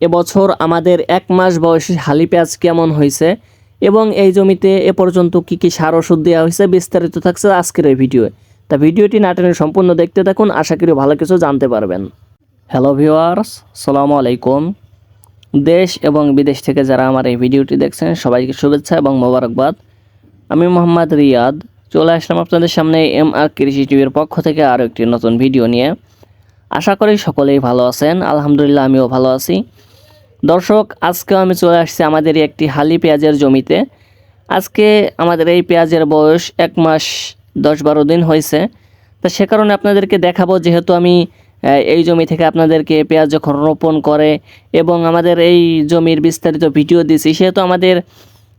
এবছর আমাদের এক মাস বয়সী হালি পেঁয়াজ কেমন হয়েছে এবং এই জমিতে এ পর্যন্ত কি কি সার ওষুধ দেওয়া হয়েছে বিস্তারিত থাকছে আজকের এই ভিডিও তা ভিডিওটি নাটনের সম্পূর্ণ দেখতে থাকুন, আশা করি ভালো কিছু জানতে পারবেন। হ্যালো ভিউয়ার্স সালামু আলাইকুম। দেশ এবং বিদেশ থেকে যারা আমার এই ভিডিওটি দেখছেন, সবাইকে শুভেচ্ছা এবং মোবারকবাদ। আমি মোহাম্মদ রিয়াদ, চলে আসলাম আপনাদের সামনে এম আর কৃষি টিভির পক্ষ থেকে আরও একটি নতুন ভিডিও নিয়ে। আশা করি সকলেই ভালো আছেন, আলহামদুলিল্লাহ আমিও ভালো আছি। দর্শক আজকে আমি চলে আসছি আমাদের একটি হালি পেঁয়াজের জমিতে। আজকে আমাদের এই পেঁয়াজের বয়স এক মাস দশ বারো দিন হয়েছে। তা সে কারণে আপনাদেরকে দেখাবো, যেহেতু আমি এই জমি থেকে আপনাদেরকে পেঁয়াজ যখন রোপণ করে এবং আমাদের এই জমির বিস্তারিত ভিডিও দিছি, সেহেতু আমাদের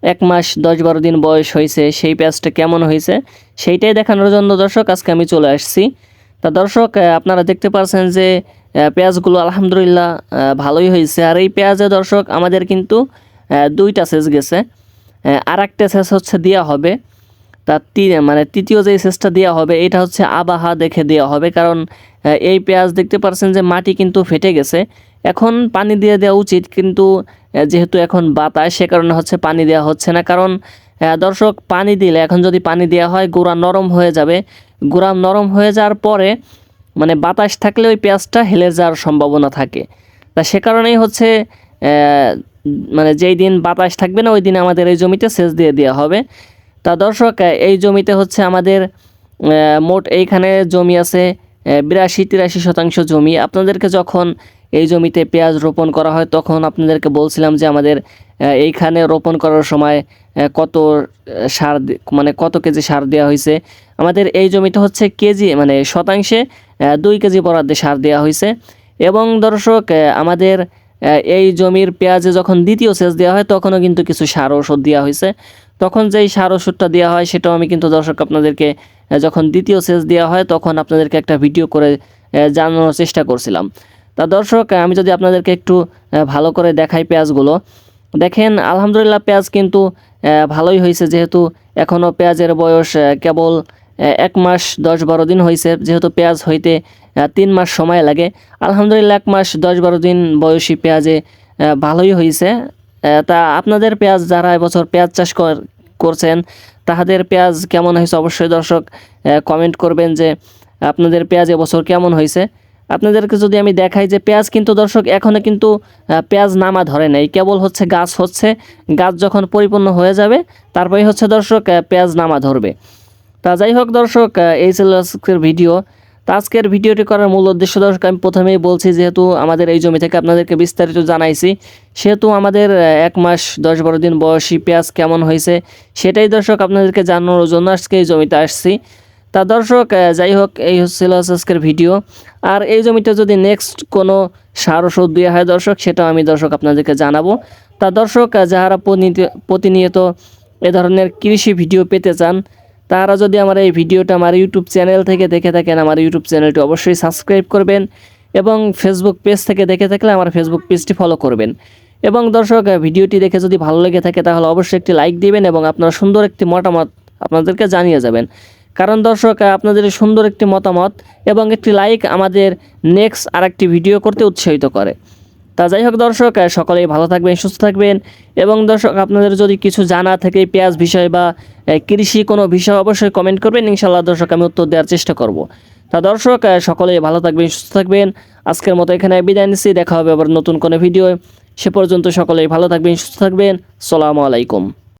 এক মাস দশ বারো দিন বয়স হয়েছে, সেই পেঁয়াজটা কেমন হয়েছে সেইটাই দেখানোর জন্য দর্শক, আজকে আমি চলে আসছি। তা দর্শক আপনারা দেখতে পাচ্ছেন যে পেঁয়াজগুলো আলহামদুলিল্লাহ ভালোই হয়েছে। আর এই পেঁয়াজে দর্শক, আমাদের কিন্তু দুইটা সেচ গেছে। আর একটা সেচ হচ্ছে দেওয়া হবে। তার মানে তৃতীয় যে সেচটা দেওয়া হবে, এটা হচ্ছে আবাহা দেখে দেওয়া হবে। কারণ এই পেঁয়াজ দেখতে পাচ্ছেন যে মাটি কিন্তু ফেটে গেছে। এখন পানি দিয়ে দেওয়া উচিত, কিন্তু যেহেতু এখন বাতাস, সে কারণে হচ্ছে পানি দেওয়া হচ্ছে না। কারণ দর্শক, পানি দিলে, এখন যদি পানি দেওয়া হয়, গোড়া নরম হয়ে যাবে। গোড়া নরম হয়ে যাওয়ার পরে মানে বাতাস থাকলে ওই পেঁয়াজটা হেলে যাওয়ার সম্ভাবনা থাকে। তা সে কারণেই হচ্ছে মানে যেই দিন বাতাস থাকবে না, ওই দিন আমাদের এই জমিতে সেচ দিয়ে দেওয়া হবে। তা দর্শক এই জমিতে হচ্ছে আমাদের মোট এইখানে জমি আছে বিরাশি তিরাশি শতাংশ জমি। আপনাদেরকে যখন এই জমিতে পেঁয়াজ রোপণ করা হয়, তখন আপনাদেরকে বলছিলাম যে আমাদের এইখানে রোপণ করার সময় কত সার মানে কত কেজি সার দেওয়া হয়েছে আমাদের এই জমিতে হচ্ছে কেজি মানে শতাংশে দুই কেজি বরাদ্দে সার দেওয়া হয়েছে এবং দর্শক আমাদের এই জমির পেঁয়াজে যখন দ্বিতীয় সেচ দেওয়া হয়, তখনও কিন্তু কিছু সার ওষুধ দেওয়া হয়েছে তখন যেই সার ওষুধটা দেওয়া হয়, সেটাও আমি কিন্তু দর্শক আপনাদেরকে যখন দ্বিতীয় সেচ দেওয়া হয়, তখন আপনাদেরকে একটা ভিডিও করে জানানোর চেষ্টা করছিলাম। তা দর্শক আমি যদি আপনাদেরকে একটু ভালো করে দেখাই পেঁয়াজগুলো, দেখেন আলহামদুলিল্লাহ পেঁয়াজ কিন্তু ভালোই হয়েছে যেহেতু এখনও পেঁয়াজের বয়স কেবল এক মাস দশ বারো দিন হয়েছে, যেহেতু পেঁয়াজ হইতে তিন মাস সময় লাগে। আলহামদুলিল্লাহ এক মাস দশ বারো দিন বয়সী পেঁয়াজে ভালোই হয়েছে। তা আপনাদের পেঁয়াজ যারা এবছর পেঁয়াজ চাষ কর- করছেন, তাহাদের পেঁয়াজ কেমন হয়েছে? অবশ্যই দর্শক কমেন্ট করবেন যে আপনাদের পেঁয়াজ এবছর কেমন হয়েছে। আপনাদেরকে যদি আমি দেখাই যে পেঁয়াজ কিন্তু দর্শক এখনও কিন্তু পেঁয়াজ নামা ধরে নাই। কেবল হচ্ছে গাছ হচ্ছে, গাছ যখন পরিপূর্ণ হয়ে যাবে তারপরে হচ্ছে দর্শক পেঁয়াজ নামা ধরবে। তা যাই হোক দর্শক এই ছিল আজকের ভিডিও। তা আজকের ভিডিওটি করার মূল উদ্দেশ্য দর্শক, আমি প্রথমেই বলছি যেহেতু আমাদের এই জমি থেকে আপনাদেরকে বিস্তারিত জানাইছি, সেহেতু আমাদের এক মাস দশ বারো দিন বয়সী পেঁয়াজ কেমন হয়েছে, সেটাই দর্শক আপনাদেরকে জানানোর জন্য আজকে এই জমিতে আসছি। তা দর্শক যাই হোক, এই হচ্ছিল আজকের ভিডিও। আর এই জমিতে যদি নেক্সট কোনো সার ওষুধ দেওয়া হয় দর্শক, সেটাও আমি দর্শক আপনাদেরকে জানাব। তা দর্শক যারা প্রতিনিয়ত এ ধরনের কৃষি ভিডিও পেতে চান তারা যদি আমার এই ভিডিওটা আমার ইউটিউব চ্যানেল থেকে দেখে থাকেন, আমার ইউটিউব চ্যানেলটি অবশ্যই সাবস্ক্রাইব করবেন এবং ফেসবুক পেজ থেকে দেখে থাকলে আমার ফেসবুক পেজটি ফলো করবেন। এবং দর্শক ভিডিওটি দেখে যদি ভালো লেগে থাকে, তাহলে অবশ্যই একটি লাইক দিবেন এবং আপনার সুন্দর একটি মতামত আপনাদেরকে জানিয়ে যাবেন। কারণ দর্শক আপনাদের সুন্দর একটি মতামত এবং একটি লাইক আমাদের নেক্সট আরেকটি ভিডিও করতে উৎসাহিত করে। তা যাই হোক দর্শক সকলেই ভালো থাকবেন, সুস্থ থাকবেন এবং দর্শক, আপনাদের যদি কিছু জানা থাকে পেঁয়াজ বিষয় বা কৃষি কোনো বিষয়, অবশ্যই কমেন্ট করবেন। ইনশাল্লাহ দর্শক, আমি উত্তর দেওয়ার চেষ্টা করব। তা দর্শক সকলেই ভালো থাকবেন, সুস্থ থাকবেন। আজকের মতো এখানে বিদায় নিচ্ছি। দেখা হবে আবার নতুন কোনো ভিডিও সে পর্যন্ত সকলেই ভালো থাকবেন, সুস্থ থাকবেন। সালামু আলাইকুম।